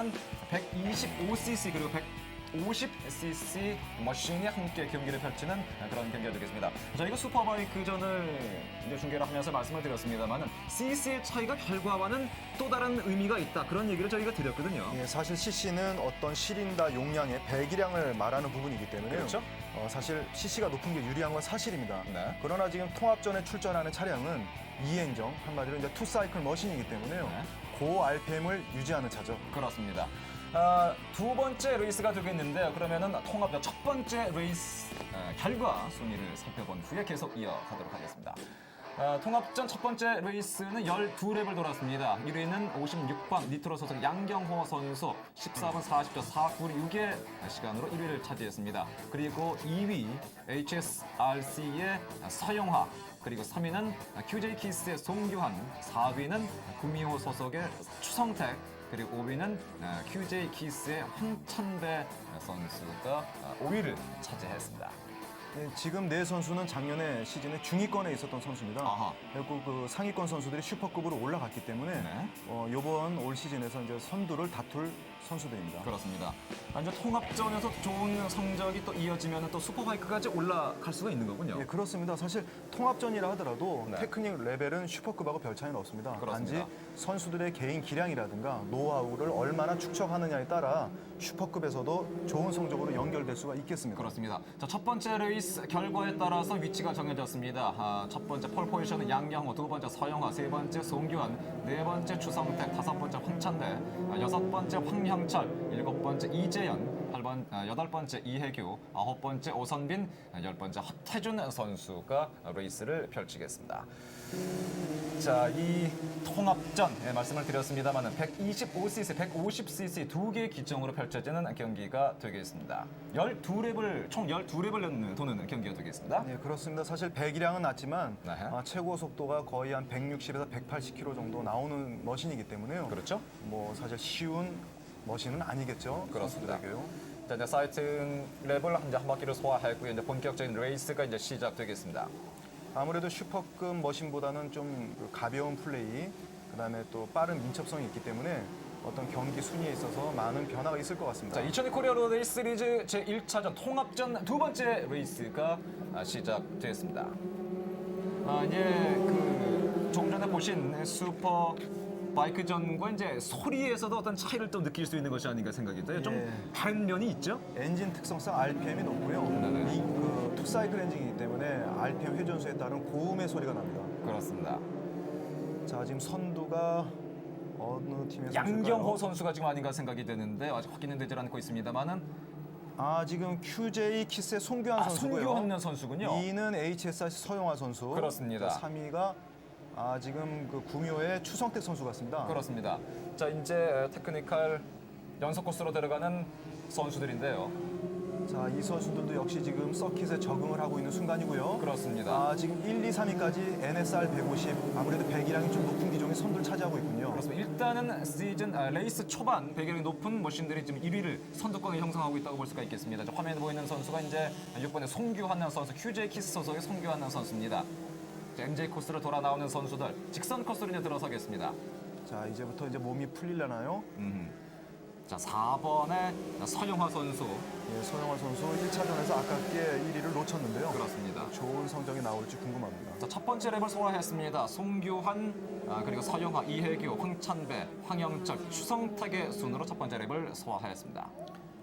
번째는 125cc 그리고 150cc 머신이 함께 경기를 펼치는 그런 경기가 되겠습니다. 저희가 슈퍼바이크전을 이제 중계를 하면서 말씀을 드렸습니다만은 cc의 차이가 결과와는 또 다른 의미가 있다 그런 얘기를 저희가 드렸거든요. 예, 사실 CC는 어떤 실인다 용량의 배기량을 말하는 부분이기 때문에 그렇죠. 어, 사실 CC가 높은 게 유리한 건 사실입니다. 네. 그러나 지금 통합전에 출전하는 차량은 2행정 한마디로 이제 투 사이클 머신이기 때문에요. 네. 고 RPM을 유지하는 차죠. 그렇습니다. 아, 두 번째 레이스가 되겠는데요. 그러면은 통합전 첫 번째 레이스 아, 결과 순위를 살펴본 후에 계속 이어가도록 하겠습니다. 아, 통합전 첫 번째 레이스는 12랩을 돌았습니다. 1위는 56번 니트로 소속 양경호 선수 14분 40초 496의 시간으로 1위를 차지했습니다. 그리고 2위 HSRC의 서영화 그리고 3위는 QJ 키스의 송규환, 4위는 구미호 소속의 추성택, 그리고 5위는 QJ 키스의 황찬배 선수가 5위를 차지했습니다. 예, 지금 네 선수는 작년에 시즌에 중위권에 있었던 선수입니다. 아하. 그리고 그 상위권 선수들이 슈퍼급으로 올라갔기 때문에 네. 어, 이번 올 시즌에서 이제 선두를 다툴 선수들입니다. 그렇습니다. 완전 통합전에서 좋은 성적이 또 이어지면 또 슈퍼바이크까지 올라갈 수가 있는 거군요. 예, 그렇습니다. 사실 통합전이라 하더라도 네. 테크닉 레벨은 슈퍼급하고 별 차이는 없습니다. 그렇습니다. 단지 선수들의 개인 기량이라든가 노하우를 얼마나 축적하느냐에 따라 슈퍼급에서도 좋은 성적으로 연결될 수가 있겠습니다. 그렇습니다. 자, 첫 번째 레이스 결과에 따라서 위치가 정해졌습니다. 아, 첫 번째 폴 포지션은 양양호, 두 번째 서영화, 세 번째 송규환, 네 번째 추성택, 다섯 번째 황찬대, 아, 여섯 번째 황 형철, 일곱 번째 이재현, 팔 번, 아, 여덟 번째 이혜규, 아홉 번째 오선빈, 아, 열 번째 허태준 선수가 레이스를 펼치겠습니다. 자, 이 통합전 예, 말씀을 드렸습니다만은 125cc, 150cc 두 개의 기종으로 펼쳐지는 경기가 되겠습니다. 12랩을 총 12랩을 도는 경기가 되겠습니다. 네, 그렇습니다. 사실 배기량은 낮지만 네. 아, 최고 속도가 거의 한 160에서 180km 정도 나오는 머신이기 때문에요. 그렇죠? 뭐 사실 쉬운 머신은 아니겠죠. 그렇습니다. 선수들에게요. 자, 이제 사이트 랩을 이제 한 바퀴를 소화했고요. 이제 본격적인 레이스가 이제 시작되겠습니다. 아무래도 슈퍼급 머신보다는 좀그 가벼운 플레이, 그 다음에 또 빠른 민첩성이 있기 때문에 어떤 경기 순위에 있어서 많은 변화가 있을 것 같습니다. 자, 2002 코리아 로드 레이스 시리즈 제1차전 통합전 두 번째 레이스가 아, 시작됐습니다. 아, 이제 그 조금 전에 보신 슈퍼 바이크 전과 이제 소리에서도 어떤 차이를 또 느낄 수 있는 것이 아닌가 생각이 돼요. 좀 예. 다른 면이 있죠? 엔진 특성상 RPM이 높고요. 네네. 이 그 투사이클 엔진이기 때문에 RPM 회전수에 따른 고음의 소리가 납니다. 그렇습니다. 자, 지금 선두가 어느 팀에서 양경호 선수가 지금 아닌가 생각이 되는데 아직 확인은 되질 않고 있습니다만은 아, 지금 QJ 키스의 송규환 아, 선수고요. 송규환 선수군요. 2위는 HSR 서영화 선수. 그렇습니다. 3위가 아, 지금 그 구미호의 추성택 선수 같습니다. 그렇습니다. 자 이제 테크니컬 연속 코스로 들어가는 선수들인데요. 자, 이 선수들도 역시 지금 서킷에 적응을 하고 있는 순간이고요. 그렇습니다. 아, 지금 1, 2, 3위까지 NSR 150 아무래도 배기량이 좀 높은 기종의 선두를 차지하고 있군요. 그렇습니다. 일단은 시즌 아, 레이스 초반 배경이 높은 머신들이 지금 1위를 선두권을 형성하고 있다고 볼 수가 있겠습니다. 저 화면에 보이는 선수가 이제 6번의 송규환 선수, QJ 키스 소속의 송규환 선수입니다. 자, MJ 코스로 돌아 나오는 선수들 직선 코스로 이제 들어서겠습니다. 자, 이제부터 이제 몸이 풀리려나요? 자 4번의 서영화 선수 예, 서영화 선수 1차전에서 아깝게 1위를 놓쳤는데요. 그렇습니다. 좋은 성적이 나올지 궁금합니다. 자, 첫 번째 랩을 소화했습니다. 송규환, 아, 그리고 서영화, 이혜규, 황찬배, 황영철, 추성택의 순으로 첫 번째 랩을 소화하였습니다.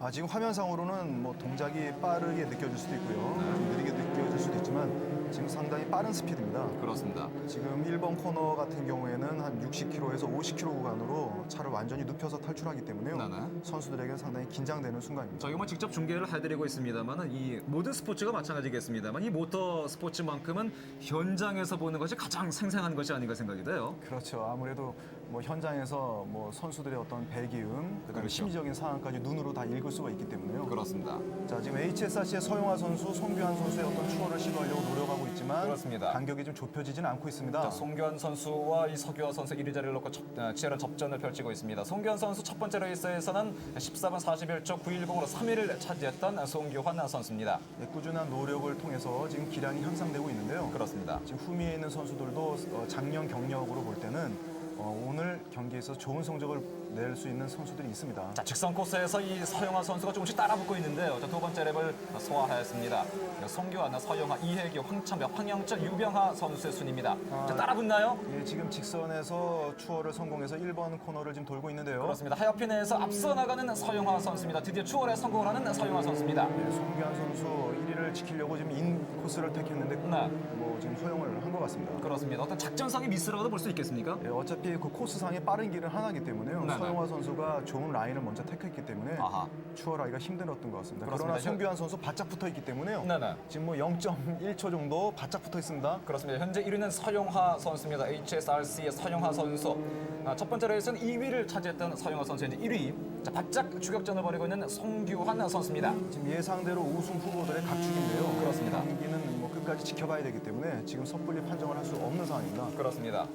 아, 지금 화면상으로는 뭐 동작이 빠르게 느껴질 수도 있고요. 좀 느리게 느껴질 수도 있지만 지금 상당히 빠른 스피드입니다. 그렇습니다. 지금 1번 코너 같은 경우에는 한 60km에서 50km 구간으로 차를 완전히 눕혀서 탈출하기 때문에요. 네네. 선수들에게 상당히 긴장되는 순간입니다. 저희가 뭐 직접 중계를 해드리고 있습니다만은 이 모든 스포츠가 마찬가지겠습니다만 이 모터 스포츠만큼은 현장에서 보는 것이 가장 생생한 것이 아닌가 생각이 돼요. 그렇죠. 아무래도 뭐 현장에서 뭐 선수들의 어떤 배기음, 그다음에 그렇죠. 심리적인 상황까지 눈으로 다 읽을 수가 있기 때문에요. 그렇습니다. 자 지금 HSRC의 서영화 선수, 송규환 선수의 어떤 추월을 시도하려고 노력하고 있지만 그렇습니다. 간격이 좀 좁혀지지는 않고 있습니다. 자, 송규환 선수와 이 서규환 선수 1위 자리를 놓고 접, 아, 치열한 접전을 펼치고 있습니다. 송규환 선수 첫 번째 레이스에서는 14분 41초 910으로 3위를 차지했던 송규환 선수입니다. 네, 꾸준한 노력을 통해서 지금 기량이 향상되고 있는데요. 그렇습니다. 지금 후미에 있는 선수들도 어, 작년 경력으로 볼 때는 어, 오늘 경기에서 좋은 성적을 낼 수 있는 선수들이 있습니다. 자, 직선 코스에서 이 서영하 선수가 조금씩 따라붙고 있는데요. 자, 두 번째 랩을 소화하였습니다. 송규환, 서영하, 이혜기, 황찬벽, 황영철, 유병하 선수의 순입니다. 자, 따라붙나요? 예, 지금 직선에서 추월을 성공해서 1번 코너를 지금 돌고 있는데요. 그렇습니다. 하여핀에서 앞서 나가는 서영하 선수입니다. 드디어 추월에 성공을 하는 서영하 선수입니다. 예, 송규환 선수 1위를 지키려고 지금 인 코스를 택했는데 네. 뭐 지금 허용을 한 것 같습니다. 그렇습니다. 어떤 작전상의 미스라고도 볼 수 있겠습니까? 예, 어차피 그 코스상의 빠른 길은 하나이기 때문에요. 네네. 서영화 선수가 좋은 라인을 먼저 택했기 때문에 아하. 추월하기가 힘들었던 것 같습니다. 그렇습니다. 그러나 송규환 선수 바짝 붙어 있기 때문에요. 네네. 지금 뭐 0.1초 정도 바짝 붙어 있습니다. 그렇습니다. 현재 1위는 서영하 선수입니다. HSRC의 서영하 선수. 아, 첫 번째 레이스는 2위를 차지했던 서영하 선수 현재 1위. 자, 바짝 추격전을 벌이고 있는 송규환 선수입니다. 지금 예상대로 우승 후보들의 각축인데요. 그렇습니다. 경기는 뭐 끝까지 지켜봐야 되기 때문에 지금 섣불리 판정을 할 수 없는 상황입니다. 그렇습니다.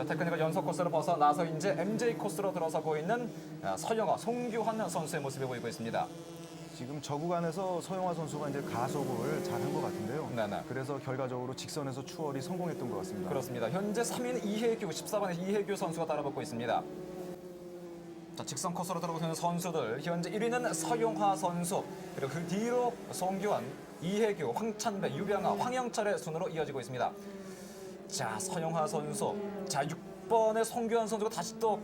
자, 테크니컬 연속 코스를 벗어나서 이제 MJ 코스로 들어서고 있는 아, 서영하, 송규환 선수의 모습이 보이고 있습니다. 지금 저 구간에서 서영화 선수가 이제 가속을 잘한 것 같은데요. 네네. 그래서 결과적으로 직선에서 추월이 성공했던 것 같습니다. 그렇습니다. 현재 3위는 이혜규, 14번에 이혜규 선수가 따라붙고 있습니다. 자, 직선 코스로 들어오고 있는 선수들. 현재 1위는 서용화 선수, 그리고 그 뒤로 송규환, 이혜규, 황찬배, 유병아, 황영철의 순으로 이어지고 있습니다. 자, 서용화 선수. 자, 6번의 송규환 선수가 다시 또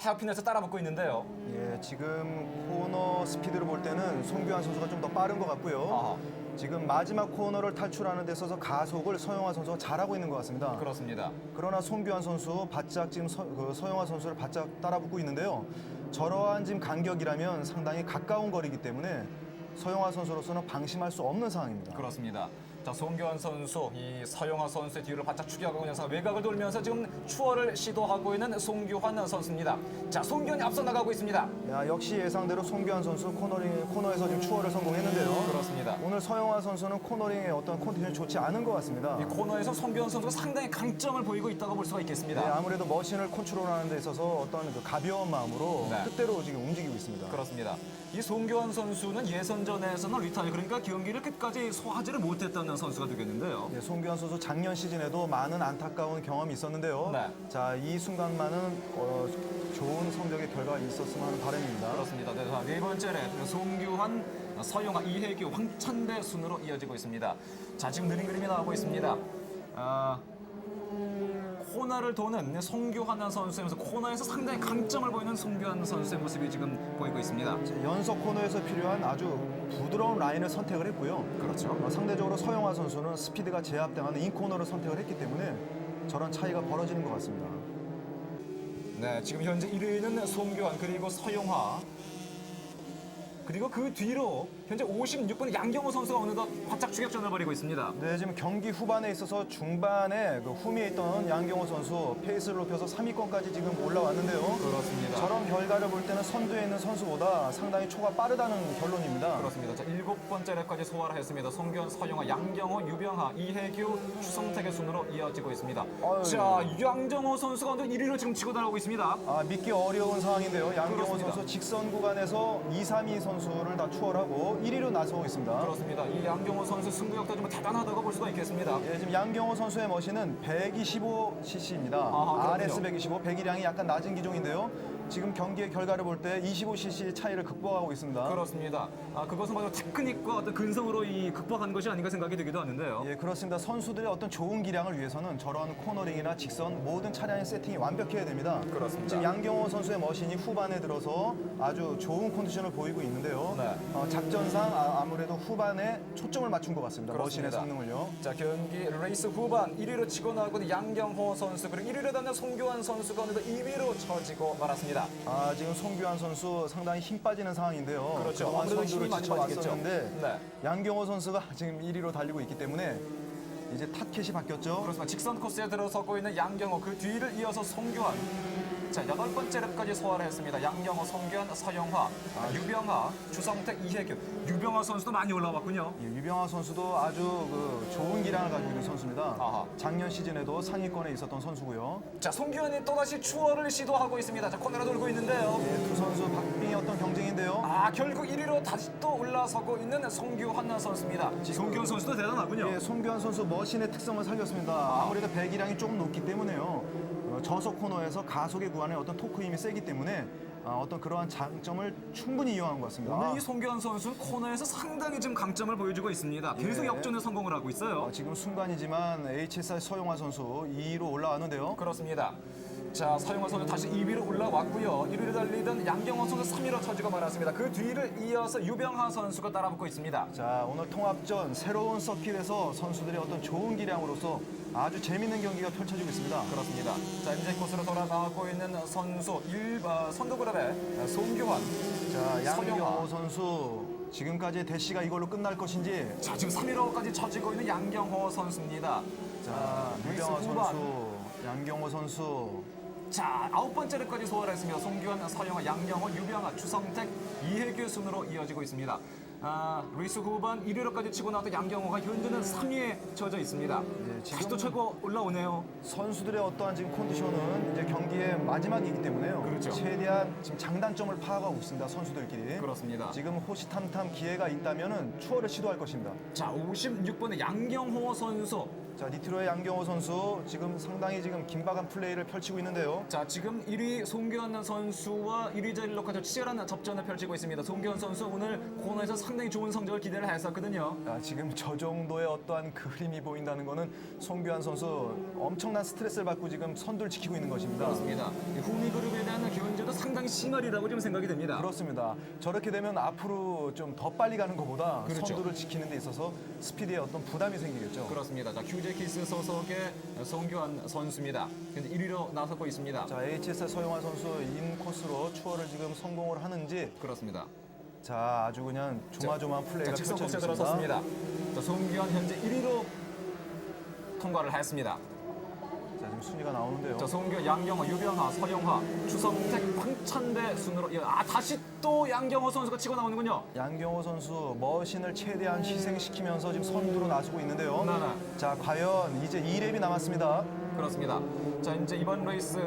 헤어핀에서 따라붙고 있는데요. 예, 지금 코너 스피드를 볼 때는 송규환 선수가 좀 더 빠른 것 같고요. 아하. 지금 마지막 코너를 탈출하는 데 있어서 가속을 서영화 선수가 잘하고 있는 것 같습니다. 그렇습니다. 그러나 송규환 선수 바짝 지금 서, 그 서영화 선수를 바짝 따라붙고 있는데요. 저러한 지금 간격이라면 상당히 가까운 거리이기 때문에 서영화 선수로서는 방심할 수 없는 상황입니다. 그렇습니다. 자, 송교환 선수, 이 서영하 선수의 뒤를 바짝 추격하고 있는 외곽을 돌면서 지금 추월을 시도하고 있는 송규환 선수입니다. 자, 송규환이 앞서 나가고 있습니다. 야, 역시 예상대로 송규환 선수 코너링, 코너에서 지금 추월을 성공했는데요. 그렇습니다. 오늘 서영화 선수는 코너링의 어떤 컨디션이 좋지 않은 것 같습니다. 이 코너에서 송규환 선수가 상당히 강점을 보이고 있다고 볼 수가 네, 있겠습니다. 아무래도 머신을 컨트롤하는 데 있어서 어떤 그 가벼운 마음으로 네. 뜻대로 지금 움직이고 있습니다. 그렇습니다. 이 송교환 선수는 예선전에서는 리타이 그러니까 경기를 끝까지 소화하지를 못했 다는 선수가 되겠는데요. 네, 송규환 선수 작년 시즌에도 많은 안타까운 경험이 있었는데요. 네. 자, 이 순간만은 어, 좋은 성적의 결과가 있었으면 하는 바람입니다. 그렇습니다. 네, 자, 네 번째 랩 송규환, 서영아, 이혜규, 황찬배 순으로 이어지고 있습니다. 자 지금 느린 그림이 나오고 있습니다. 아, 코너를 도는 송규환 선수면서 코너에서 상당히 강점을 보이는 송규환 선수의 모습이 지금 보이고 있습니다. 자, 연속 코너에서 필요한 아주 부드러운 라인을 선택을 했고요. 그렇죠. 어, 상대적으로 서영화 선수는 스피드가 제압당하는 인코너를 선택을 했기 때문에 저런 차이가 벌어지는 것 같습니다. 네, 지금 현재 1위는 송규환 그리고 서용화 그리고 그 뒤로 현재 56분 양경호 선수가 어느덧 바짝 추격전을 벌이고 있습니다. 네, 지금 경기 후반에 있어서 중반에 그 후미에 있던 양경호 선수 페이스를 높여서 3위권까지 지금 올라왔는데요. 그렇습니다. 저런 결과를 볼 때는 선두에 있는 선수보다 상당히 초가 빠르다는 결론입니다. 그렇습니다. 자, 일곱 번째 랩까지 소화를 했습니다. 송규환, 서영화, 양경호, 유병하, 이혜규, 추성택의 순으로 이어지고 있습니다. 아유. 자, 양정호 선수가 오늘 1위를 지금 치고 나가고 있습니다. 아, 믿기 어려운 상황인데요. 양경호 그렇습니다. 선수 직선 구간에서 2, 3위 선수를 다 추월하고 1위로 나서고 있습니다. 그렇습니다. 이 양경호 선수 승부욕도 좀 대단하다고 볼 수가 있겠습니다. 예, 지금 양경호 선수의 머신은 125cc입니다. 아하. RS 125, 배기량이 약간 낮은 기종인데요. 지금 경기의 결과를 볼 때 25cc 차이를 극복하고 있습니다. 그렇습니다. 아, 그것은 바로 테크닉과 어떤 근성으로 이 극복한 것이 아닌가 생각이 들기도 하는데요. 예, 그렇습니다. 선수들의 어떤 좋은 기량을 위해서는 저런 코너링이나 직선 모든 차량의 세팅이 완벽해야 됩니다. 그렇습니다. 지금 양경호 선수의 머신이 후반에 들어서 아주 좋은 컨디션을 보이고 있는데요. 네. 어, 작전상 아, 무래도 후반에 초점을 맞춘 것 같습니다. 머신의 그렇습니다. 성능을요. 자 경기 레이스 후반 1위로 치고 나가고 양경호 선수 그리고 1위를 담는 송교환 선수가 어느덧 2위로 처지고 말았습니다. 아, 지금 송규환 선수 상당히 힘 빠지는 상황인데요. 그렇죠. 그동안 아무래도 선두를 힘이 많이 지쳐왔었는데 빠지겠죠. 네. 양경호 선수가 지금 1위로 달리고 있기 때문에 이제 타켓이 바뀌었죠. 그렇습니다. 직선 코스에 들어서고 있는 양경호 그 뒤를 이어서 송교환. 자 여덟 번째 랩까지 소화를 했습니다. 양경호, 송교환, 서영화, 유병하, 주성택, 이혜규. 유병하 선수도 많이 올라왔군요. 예, 유병화 선수도 아주 그 좋은 기량을 가지고 있는 선수입니다. 아하. 작년 시즌에도 상위권에 있었던 선수고요. 자 송교환이 또다시 추월을 시도하고 있습니다. 자 코너로 돌고 있는데요. 예, 두 선수 박빙의 어떤 경쟁인데요. 아 결국 1위로 다시 또 올라서고 있는 송규환 선수입니다. 송규환 선수도 대단하군요. 예, 송규환 선수 머신의 특성을 살렸습니다. 아무래도 배기량이 조금 높기 때문에요. 저속 코너에서 가속에 구하는 어떤 토크 힘이 세기 때문에 어, 어떤 그러한 장점을 충분히 이용한 것 같습니다. 오늘 이 송규환 선수는 코너에서 상당히 지금 강점을 보여주고 있습니다. 계속 예. 역전에 성공을 하고 있어요. 어, 지금 순간이지만 HSR 서용화 선수 2위로 올라왔는데요. 그렇습니다. 자, 서영화 선수 다시 2위로 올라왔고요. 1위를 달리던 양경원 선수 3위로 처지고 말았습니다. 그 뒤를 이어서 유병하 선수가 따라붙고 있습니다. 자 오늘 통합전 새로운 서킷에서 선수들의 어떤 좋은 기량으로서 아주 재밌는 경기가 펼쳐지고 있습니다. 그렇습니다. 자, MJ 코스로 돌아 나오고 있는 선수 1, 어, 선두그룹의 송규환. 자 양경호. 선수 지금까지 대시가 이걸로 끝날 것인지 자, 지금 3위로까지 처지고 있는 양경호 선수입니다. 자 유병화 후반. 선수 양경호 선수 자, 아홉 번째를까지 소화했습니다. 송규환, 서영화, 양경호, 유병아, 주성택, 이혜규 순으로 이어지고 있습니다. 아, 루이스 후반 1위로까지 치고 나왔던 양경호가 현재는 3위에 처져 있습니다. 네, 지금- 다시 또 최고 올라오네요. 선수들의 어떠한 지금 컨디션은 이제 경기의 마지막이기 때문에요. 그렇죠. 최대한 지금 장단점을 파악하고 있습니다. 선수들끼리. 그렇습니다. 지금 호시탐탐 기회가 있다면은 추월을 시도할 것입니다. 자, 56번의 양경호 선수. 자 니트로의 양경호 선수 지금 상당히 지금 긴박한 플레이를 펼치고 있는데요. 자, 지금 1위 송규환 선수와 1위 자리를 놓고 치열한 접전을 펼치고 있습니다. 송규환 선수 오늘 코너에서 상당히 좋은 성적을 기대를 했었거든요. 아, 지금 저 정도의 어떠한 그림이 보인다는 거는 송규환 선수 엄청난 스트레스를 받고 지금 선두를 지키고 있는 것입니다. 그렇습니다. 이 후미 그룹에 대한 견제도 상당히 심하리라고 좀 생각이 됩니다. 그렇습니다. 저렇게 되면 앞으로 좀 더 빨리 가는 것보다 그렇죠. 선두를 지키는 데 있어서 스피드에 어떤 부담이 생기겠죠. 그렇습니다. 자, 큐제 키스 소속의 송규환 선수입니다. 현재 1위로 나서고 있습니다. 자, HSR 서영환 선수 인 코스로 추월을 지금 성공을 하는지 그렇습니다. 자, 아주 그냥 조마조마한 자, 플레이가 직선 코스에. 들어섰습니다. 자, 송규환 현재 1위로 통과를 했습니다. 자, 지금 순위가 나오는데요. 자, 송규환, 양경호, 유병하, 서영화, 주성택, 황찬대 순으로 이어- 아 다시 또 양경호 선수가 치고 나오는군요. 양경호 선수 머신을 최대한 희생시키면서 지금 선두로 나서고 있는데요. 네, 네. 자, 과연 이제 2랩이 남았습니다. 그렇습니다. 자, 이제 이번 레이스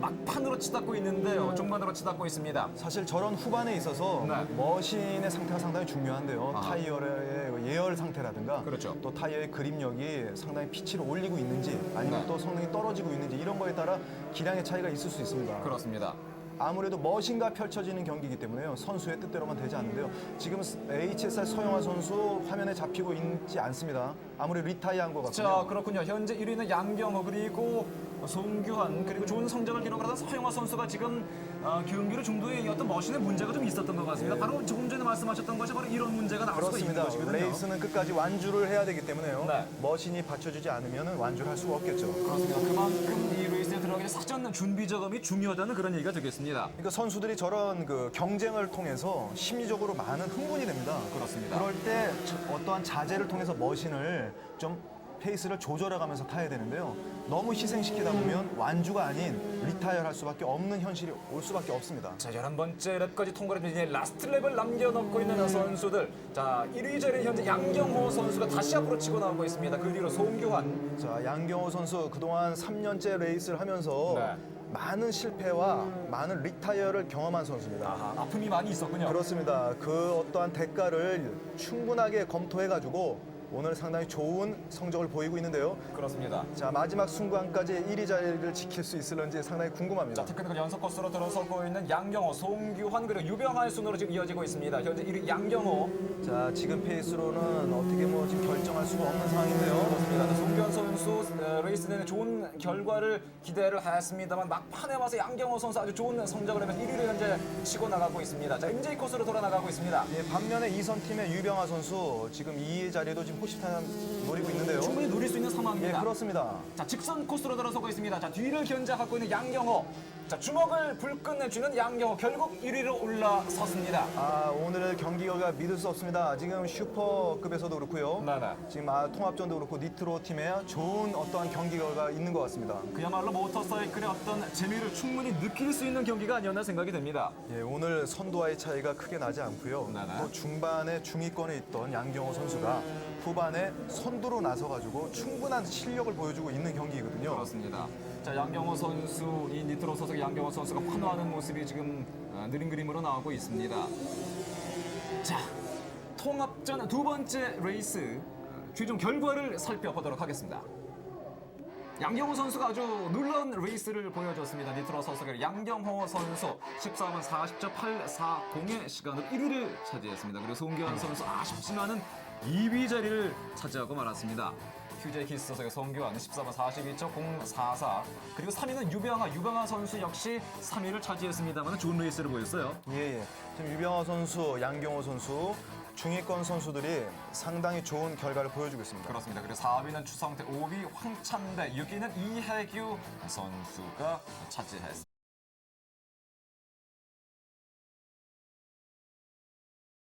막판으로 치닫고 있는데요. 중반으로 치닫고 있습니다. 사실 저런 후반에 있어서 네. 머신의 상태가 상당히 중요한데요. 아. 타이어의 예열 상태라든가 그렇죠. 또 타이어의 그립력이 상당히 피치를 올리고 있는지 아니면 네. 또 성능이 떨어지고 있는지 이런 거에 따라 기량의 차이가 있을 수 있습니다. 그렇습니다. 아무래도 머신과 펼쳐지는 경기이기 때문에요. 선수의 뜻대로만 되지 않는데요. 지금 HSR 서영화 선수 화면에 잡히고 있지 않습니다. 아무래도 리타이어한 것 같고요. 자, 그렇군요. 현재 1위는 양경호 그리고 송규환 그리고 좋은 성적을 기록하던 서영화 선수가 지금 어, 경기를 중도에 어떤 머신의 문제가 좀 있었던 것 같습니다. 바로 조금 전에 말씀하셨던 것이 바로 이런 문제가 나올 수가 있는. 것이거든요. 레이스는 끝까지 완주를 해야 되기 때문에요. 네. 머신이 받쳐주지 않으면 완주를 할 수가 없겠죠. 그렇습니다. 그만큼 이 레이스에 들어가기 전에 사전 준비 작업이 중요하다는 그런 얘기가 되겠습니다. 그러니까 선수들이 저런 그 경쟁을 통해서 심리적으로 많은 흥분이 됩니다. 그렇습니다. 그럴 때 저- 어떠한 자제를 통해서 머신을 좀 페이스를 조절해가면서 타야 되는데요. 너무 희생시키다 보면 완주가 아닌 리타이어 할 수밖에 없는 현실이 올 수밖에 없습니다. 자, 11번째 랩까지 통과를 이제 라스트 랩을 남겨놓고 있는 선수들. 자, 1위 자리에 현재 양경호 선수가 다시 앞으로 치고 나오고 있습니다. 그 뒤로 송규환. 자, 양경호 선수 그동안 3년째 레이스를 하면서 네. 많은 실패와 많은 리타이어를 경험한 선수입니다. 아하, 아픔이 많이 있었군요. 그렇습니다. 그 어떠한 대가를 충분하게 검토해가지고 오늘 상당히 좋은 성적을 보이고 있는데요. 그렇습니다. 자 마지막 순간까지 1위 자리를 지킬 수 있을런지 상당히 궁금합니다. 자, 테크니컬 연속 코스로 들어서고 있는 양경호, 송규환 그리고 유병환의 순으로 지금 이어지고 있습니다. 현재 1위 양경호. 자 지금 페이스로는 어떻게 뭐 지금 결정할 수가 없는 상황인데요. 그렇습니다. 송규환 선수 어, 레이스 내내 좋은 결과를 기대를 했습니다만 막판에 와서 양경호 선수 아주 좋은 성적을 내면서 1위를 현재 치고 나가고 있습니다. 자, MJ 코스로 돌아 나가고 있습니다. 예, 반면에 이선 팀의 유병아 선수 지금 2위 자리도 지금 호시탄 노리고 있는데요. 충분히 누릴 수 있는 예 상황입니다. 그렇습니다. 자, 직선 코스로 들어서고 있습니다. 자, 뒤를 견제하고 있는 양경호. 자, 주먹을 불끝내주는 양경호. 결국 1위로 올라섰습니다. 아 오늘 경기 결과 믿을 수 없습니다. 지금 슈퍼급에서도 그렇고요. 네네. 지금 아, 통합전도 그렇고 니트로 팀의 좋은 어떠한 경기 결과가 있는 것 같습니다. 그야말로 모터사이클의 어떤 재미를 충분히 느낄 수 있는 경기가 아니었나 생각이 됩니다. 예, 오늘 선두와의 차이가 크게 나지 않고요. 네네. 또 중반에 중위권에 있던 양경호 선수가 후반에 선두로 나서가지고 충분한 실력을 보여주고 있는 경기이거든요. 그렇습니다. 자, 양경호 선수, 이 니트로 소속의 양경호 선수가 환호하는 모습이 지금 어, 느린 그림으로 나오고 있습니다. 자, 통합전 두 번째 레이스 어, 최종 결과를 살펴보도록 하겠습니다. 양경호 선수가 아주 놀라운 레이스를 보여줬습니다. 니트로 소속의 양경호 선수 14분 40초 840의 시간으로 1위를 차지했습니다. 그리고 송기환 선수 아쉽지만은 2위 자리를 차지하고 말았습니다. 휴제 키스 소속의 송교환 14분 42초 044 그리고 3위는 유병아 유병아 선수 역시 3위를 차지했습니다만 좋은 레이스를 보였어요. 예, 예. 지금 유병호 선수, 양경호 선수, 중위권 선수들이 상당히 좋은 결과를 보여주고 있습니다. 그렇습니다. 그리고 4위는 추성태, 5위 황찬대, 6위는 이혜규 선수가 차지했습니다.